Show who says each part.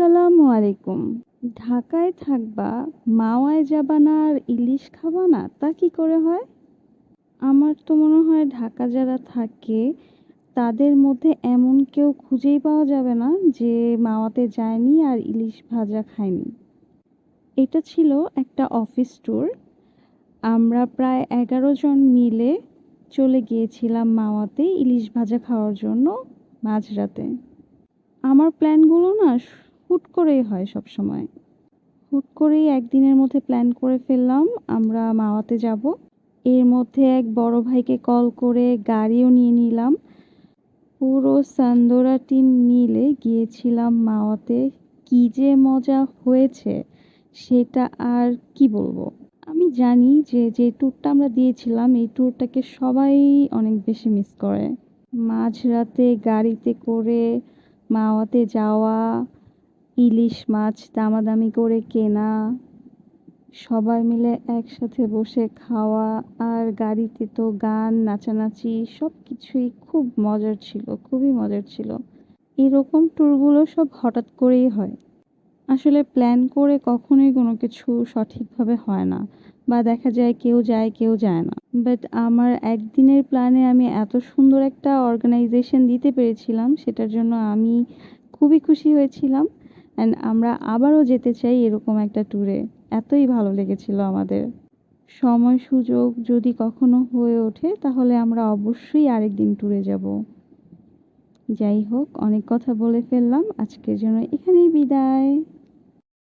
Speaker 1: আসসালামু আলাইকুম। ঢাকায় থাকবা, মাওয়ায় যাবা না আর ইলিশ খাবা না, তা কি করে হয়? আমার তো মনে হয় ঢাকা যারা থাকে, তাদের মধ্যে এমন কেউ খুঁজেই পাওয়া যাবে না যে মাওয়াতে যায়নি আর ইলিশ ভাজা খায়নি। এটা ছিল একটা অফিস ট্যুর। আমরা প্রায় এগারো জন মিলে চলে গিয়েছিলাম মাওয়াতে ইলিশ ভাজা খাওয়ার জন্য মাঝরাতে। আমার প্ল্যানগুলো না হুট করেই হয় সব সময় হুট করেই একদিনের মধ্যে প্ল্যান করে ফেললাম, আমরা মাওয়াতে যাব। এর মধ্যে এক বড় ভাইকে কল করে গাড়িও নিয়ে নিলাম। পুরো সান্দোরা টিম মিলে গিয়েছিলাম মাওয়াতে। কী যে মজা হয়েছে, সেটা আর কি বলব? আমি জানি যে যে ট্যুরটা আমরা দিয়েছিলাম, এই ট্যুরটাকে সবাই অনেক বেশি মিস করে। মাঝরাতে গাড়িতে করে মাওয়াতে যাওয়া ইলিশ মাছ দামাদামি করে কেনা, সবাই মিলে একসাথে বসে খাওয়া আর গাড়িতে তো গান, নাচানাচি সব কিছুই খুব মজার ছিল, খুবই মজার ছিল। এরকম ট্যুরগুলো সব হঠাৎ করেই হয়। আসলে প্ল্যান করে কখনোই কোনো কিছু সঠিকভাবে হয় না বা দেখা যায় কেউ যায় কেউ যায় না। বাট আমার একদিনের প্ল্যানে আমি এত সুন্দর একটা অর্গানাইজেশন দিতে পেরেছিলাম, সেটার জন্য আমি খুবই খুশি হয়েছিলাম। অ্যান্ড আমরা আবারও যেতে চাই এরকম একটা ট্যুরে এতই ভালো লেগেছিল আমাদের। সময়, সুযোগ যদি কখনো হয়ে ওঠে, তাহলে আমরা অবশ্যই আরেকদিন ট্যুরে যাব। যাই হোক, অনেক কথা বলে ফেললাম। আজকের জন্য এখানেই বিদায়।